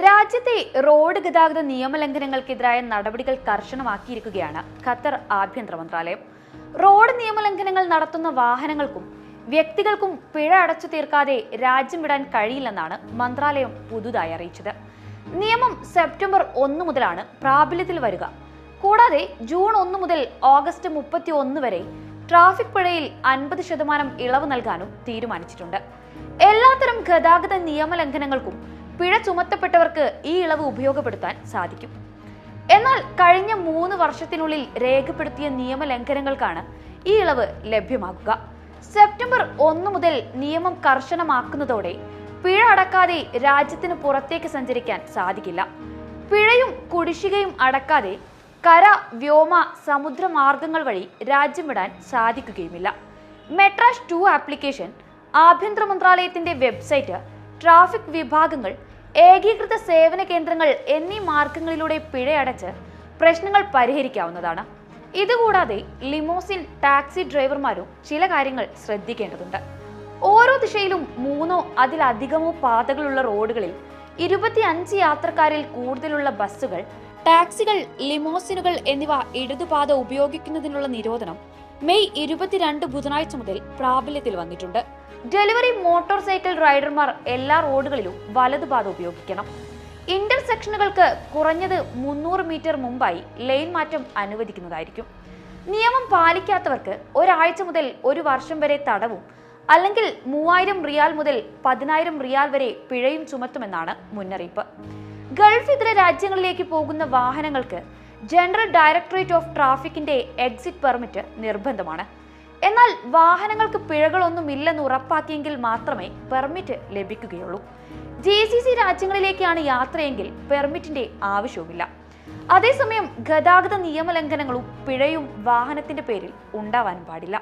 രാജ്യത്തെ റോഡ് ഗതാഗത നിയമലംഘനങ്ങൾക്കെതിരായ നടപടികൾ കർശനമാക്കിയിരിക്കുകയാണ് ഖത്തർ ആഭ്യന്തര മന്ത്രാലയം. റോഡ് നിയമലംഘനങ്ങൾ നടത്തുന്ന വാഹനങ്ങൾക്കും വ്യക്തികൾക്കും പിഴ അടച്ചു തീർക്കാതെ രാജ്യം വിടാൻ കഴിയില്ലെന്നാണ് മന്ത്രാലയം പുതുതായി അറിയിച്ചത്. നിയമം സെപ്റ്റംബർ ഒന്ന് മുതലാണ് പ്രാബല്യത്തിൽ വരിക. കൂടാതെ ജൂൺ ഒന്ന് മുതൽ ഓഗസ്റ്റ് മുപ്പത്തി ഒന്ന് വരെ ട്രാഫിക് പിഴയിൽ അൻപത് ശതമാനം ഇളവ് നൽകാനും തീരുമാനിച്ചിട്ടുണ്ട്. എല്ലാത്തരം ഗതാഗത നിയമലംഘനങ്ങൾക്കും പിഴ ചുമത്തപ്പെട്ടവർക്ക് ഈ ഇളവ് ഉപയോഗപ്പെടുത്താൻ സാധിക്കും. എന്നാൽ കഴിഞ്ഞ മൂന്ന് വർഷത്തിനുള്ളിൽ രേഖപ്പെടുത്തിയ നിയമലംഘനങ്ങൾക്കാണ് ഈ ഇളവ് ലഭ്യമാക്കുക സെപ്റ്റംബർ ഒന്ന് മുതൽ നിയമം കർശനമാക്കുന്നതോടെ പിഴ അടക്കാതെ രാജ്യത്തിന് പുറത്തേക്ക് സഞ്ചരിക്കാൻ സാധിക്കില്ല. പിഴയും കുടിശ്ശികയും അടക്കാതെ കര വ്യോമ സമുദ്ര മാർഗങ്ങൾ വഴി രാജ്യം വിടാൻ സാധിക്കുകയുമില്ല. മെട്രാഷ് ടു ആപ്ലിക്കേഷൻ ആഭ്യന്തര മന്ത്രാലയത്തിന്റെ വെബ്സൈറ്റ് ട്രാഫിക് വിഭാഗങ്ങൾ ഏകീകൃത സേവന കേന്ദ്രങ്ങൾ എന്നീ മാർഗങ്ങളിലൂടെ പിഴയടച്ച് പ്രശ്നങ്ങൾ പരിഹരിക്കാവുന്നതാണ്. ഇതുകൂടാതെ ലിമോസിൻ ടാക്സി ഡ്രൈവർമാരും ചില കാര്യങ്ങൾ ശ്രദ്ധിക്കേണ്ടതുണ്ട്. ഓരോ ദിശയിലും മൂന്നോ അതിലധികമോ പാതകളുള്ള റോഡുകളിൽ ഇരുപത്തിയഞ്ച് യാത്രക്കാരിൽ കൂടുതലുള്ള ബസ്സുകൾ ടാക്സികൾ ലിമോസിനുകൾ എന്നിവ ഇടതുപാത ഉപയോഗിക്കുന്നതിനുള്ള നിരോധനം മെയ് ഇരുപത്തിരണ്ട് ബുധനാഴ്ച മുതൽ പ്രാബല്യത്തിൽ വന്നിട്ടുണ്ട്. ഡെലിവറി മോട്ടോർ സൈക്കിൾ റൈഡർമാർ എല്ലാ റോഡുകളിലും വലതുപാത ഉപയോഗിക്കണം. ഇന്റർസെക്ഷനുകൾക്ക് കുറഞ്ഞത് മുന്നൂറ് മീറ്റർ മുമ്പായി ലൈൻ മാറ്റം അനുവദിക്കുന്നതായിരിക്കും. നിയമം പാലിക്കാത്തവർക്ക് ഒരാഴ്ച മുതൽ ഒരു വർഷം വരെ തടവും അല്ലെങ്കിൽ മൂവായിരം റിയാൽ മുതൽ പതിനായിരം റിയാൽ വരെ പിഴയും ചുമത്തുമെന്നാണ് മുന്നറിയിപ്പ്. ഗൾഫ് ഇതര രാജ്യങ്ങളിലേക്ക് പോകുന്ന വാഹനങ്ങൾക്ക് ജനറൽ ഡയറക്ടറേറ്റ് ഓഫ് ട്രാഫിക്കിന്റെ എക്സിറ്റ് പെർമിറ്റ് നിർബന്ധമാണ്. എന്നാൽ വാഹനങ്ങൾക്ക് പിഴകളൊന്നുമില്ലെന്ന് ഉറപ്പാക്കിയെങ്കിൽ മാത്രമേ പെർമിറ്റ് ലഭിക്കുകയുള്ളൂ. ജി സി സി രാജ്യങ്ങളിലേക്കാണ് യാത്രയെങ്കിൽ പെർമിറ്റിന്റെ ആവശ്യവുമില്ല. അതേസമയം ഗതാഗത നിയമലംഘനങ്ങളും പിഴയും വാഹനത്തിന്റെ പേരിൽ ഉണ്ടാവാൻ പാടില്ല.